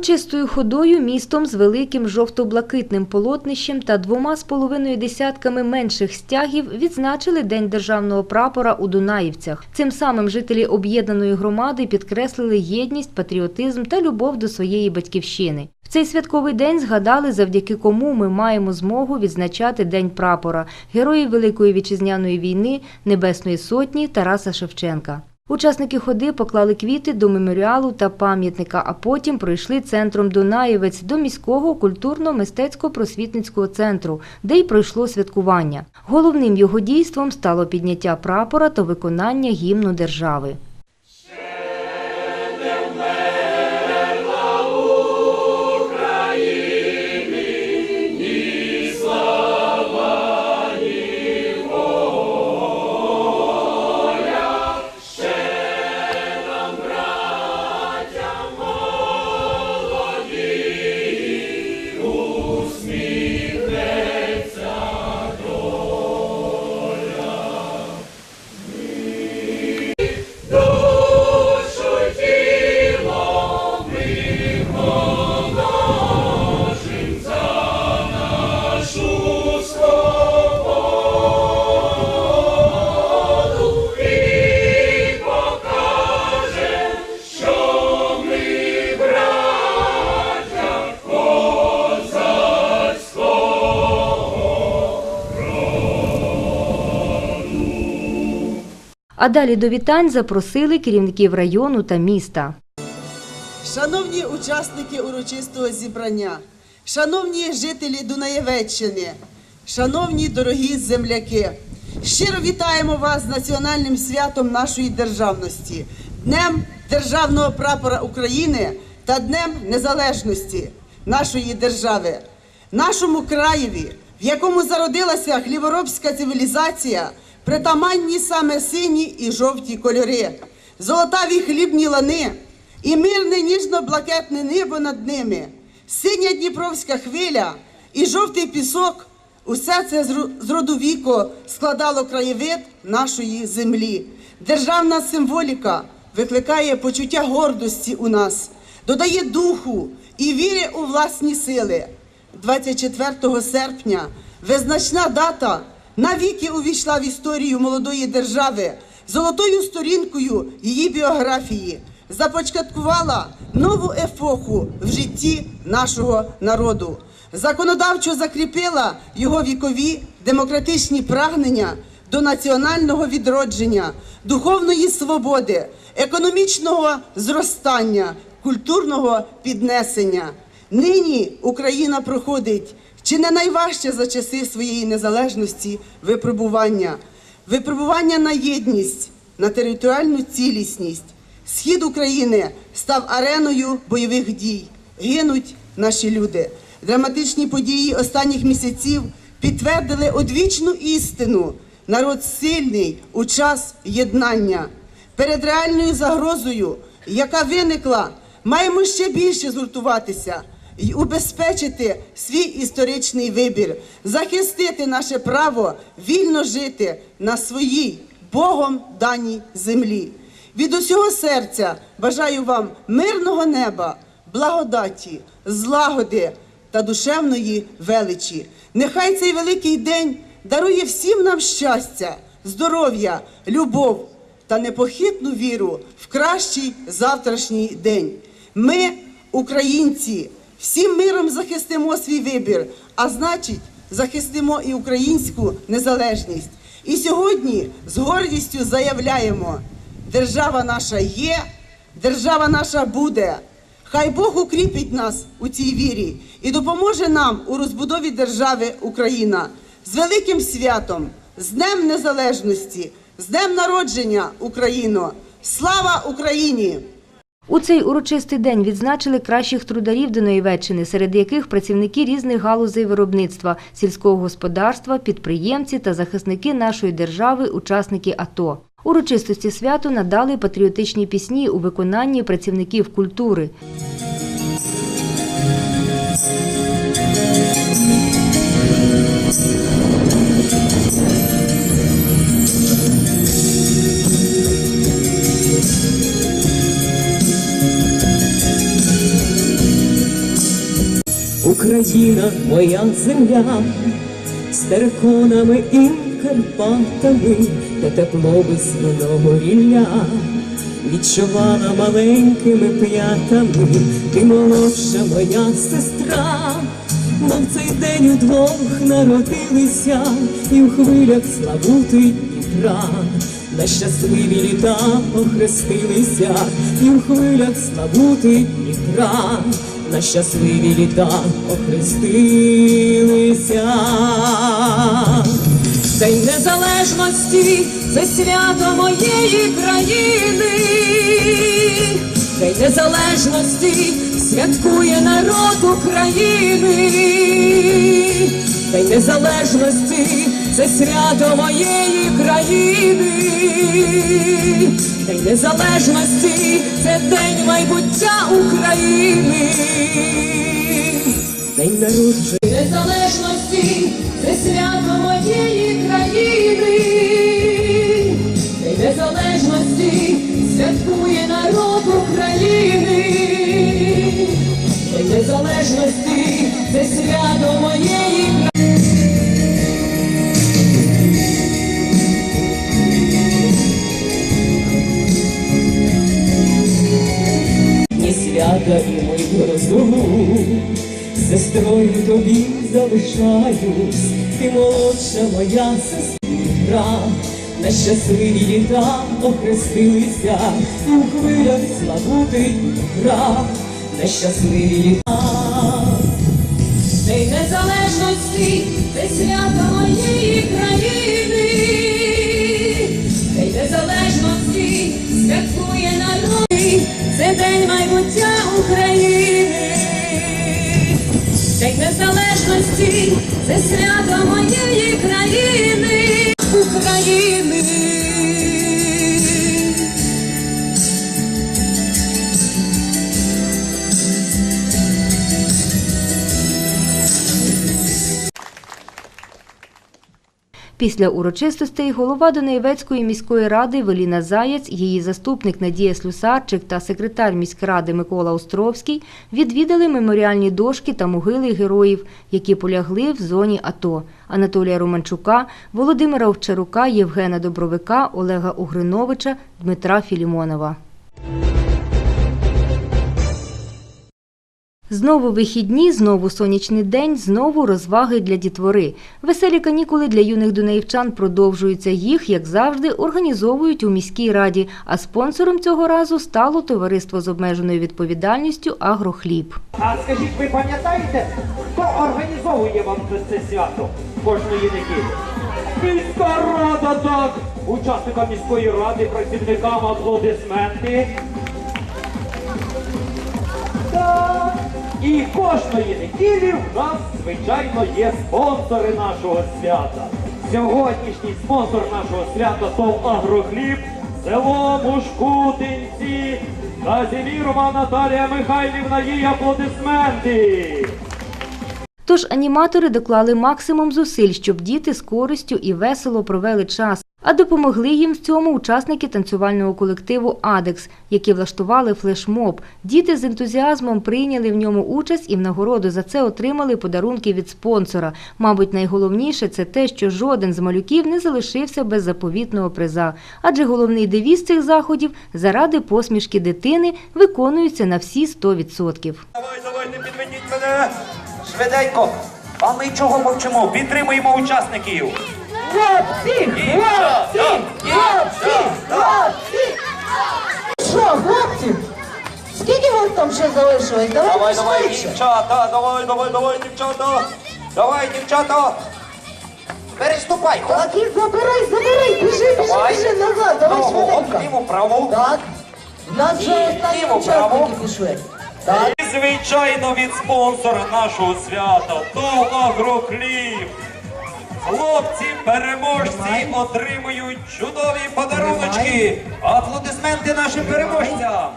Урочистою ходою містом з великим жовто-блакитним полотнищем та двома з половиною десятками менших стягів відзначили День державного прапора у Дунаївцях. Цим самим жителі об'єднаної громади підкреслили єдність, патріотизм та любов до своєї батьківщини. В цей святковий день згадали, завдяки кому ми маємо змогу відзначати День прапора героїв Великої вітчизняної війни, Небесної Сотні Тараса Шевченка. Учасники ходи поклали квіти до меморіалу та пам'ятника, а потім пройшли центром Дунаєвець до міського культурно-мистецько-просвітницького центру, де й пройшло святкування. Головним його дійством стало підняття прапора та виконання гімну держави. А далі до вітань запросили керівників району та міста. Шановні учасники урочистого зібрання, шановні жителі Дунаєвеччини, шановні дорогі земляки, щиро вітаємо вас з національним святом нашої державності, Днем Державного прапора України та Днем Незалежності нашої держави, нашому краєві, в якому зародилася хліборобська цивілізація, притаманні саме сині і жовті кольори, золотаві хлібні лани і мирне ніжно-блакитне небо над ними, синя дніпровська хвиля і жовтий пісок. Усе це з ру- з роду віку складало краєвид нашої землі. Державна символіка викликає почуття гордості у нас, додає духу і віри у власні сили. 24 серпня визначна дата навіки увійшла в історію молодої держави золотою сторінкою її біографії, започаткувала нову епоху в житті нашого народу, законодавчо закріпила його вікові демократичні прагнення до національного відродження, духовної свободи, економічного зростання, культурного піднесення. Нині Україна проходить чи не найважче за часи своєї незалежності випробування, випробування на єдність, на територіальну цілісність. Схід України став ареною бойових дій. Гинуть наші люди. Драматичні події останніх місяців підтвердили одвічну істину. Народ сильний у час єднання. Перед реальною загрозою, яка виникла, маємо ще більше згуртуватися і убезпечити свій історичний вибір, захистити наше право вільно жити на своїй Богом даній землі. Від усього серця бажаю вам мирного неба, благодаті, злагоди та душевної величі. Нехай цей великий день дарує всім нам щастя, здоров'я, любов та непохитну віру в кращий завтрашній день. Ми, українці, всім миром захистимо свій вибір, а значить, захистимо і українську незалежність. І сьогодні з гордістю заявляємо: держава наша є, держава наша буде. Хай Бог укріпить нас у цій вірі і допоможе нам у розбудові держави Україна з великим святом, з Днем Незалежності, з Днем народження Україно. Слава Україні! У цей урочистий день відзначили кращих трударів Дунаєвеччини, серед яких працівники різних галузей виробництва, сільського господарства, підприємці та захисники нашої держави, учасники АТО. Урочистості святу надали патріотичні пісні у виконанні працівників культури. Україна, моя земля, з териконами і Карпатами, де тепло весняного рілля, відчувала маленькими п'ятами, ти молодша моя сестра, мов цей день удвох народилися, і в хвилях славути Дніпра. На щасливі літа охрестилися, і в хвилях славути Дніпра, на щасливі літа охрестилися. День незалежності це свято моєї країни. День незалежності святкує народ України. День незалежності це свято моєї країни. День незалежності це день майбуття України. День народження незалежності це свято і мою розуму, сестрою тобі залишаюсь, ти молодша моя сестра, на щасливі літа охрестилися, у хвилях славути Дніпра, на щасливі літа. День незалежності, це свято моєї країни. День незалежності святкує народ. Це день майбуття незалежності, це свято моєї країни. України. Після урочистостей голова Донецької міської ради Веліна Заєць, її заступник Надія Слюсарчик та секретар міськради Микола Островський відвідали меморіальні дошки та могили героїв, які полягли в зоні АТО Анатолія Романчука, Володимира Овчарука, Євгена Добровика, Олега Угриновича, Дмитра Філімонова. Знову вихідні, знову сонячний день, знову розваги для дітвори. Веселі канікули для юних дунаївчан продовжуються. Їх, як завжди, організовують у міській раді. А спонсором цього разу стало товариство з обмеженою відповідальністю Агрохліб. А скажіть, ви пам'ятаєте, хто організовує вам це свято кожної неділі? Міська рада, так! Учасникам міської ради, працівникам аплодисменти. І кожної неділі в нас, звичайно, є спонсори нашого свята. Сьогоднішній спонсор нашого свята ТОВ Агрохліб, село Мушкутинці, Казімірова Наталія Михайлівна, їй аплодисменти. Тож аніматори доклали максимум зусиль, щоб діти з користю і весело провели час. А допомогли їм в цьому учасники танцювального колективу Адекс, які влаштували флешмоб. Діти з ентузіазмом прийняли в ньому участь і в нагороду за це отримали подарунки від спонсора. Мабуть, найголовніше це те, що жоден з малюків не залишився без заповітного приза. Адже головний девіз цих заходів заради посмішки дитини виконується на всі 100%. Давай, давай, не підведіть мене! Швиденько! А ми чого мовчимо? Підтримуємо учасників! Хлопці! Хлопці! Хлопці! Що, хлопці? Скільки вас там ще залишилось? Давай, давай, швидше. дівчата! Давай, давай, давай, дівчата! Давай, дівчата! Переступай! Так, і забирай, забирай, біжи, біжи, Давай. біжи назад, давай оп, швиденько. ліву, праву! Так. В нас І останні ліво, право. учасники пішли. Так. І, звичайно, від спонсора нашого свята ТОВ Агрохліб. Хлопці, переможці отримують чудові подаруночки. Аплодисменти нашим переможцям.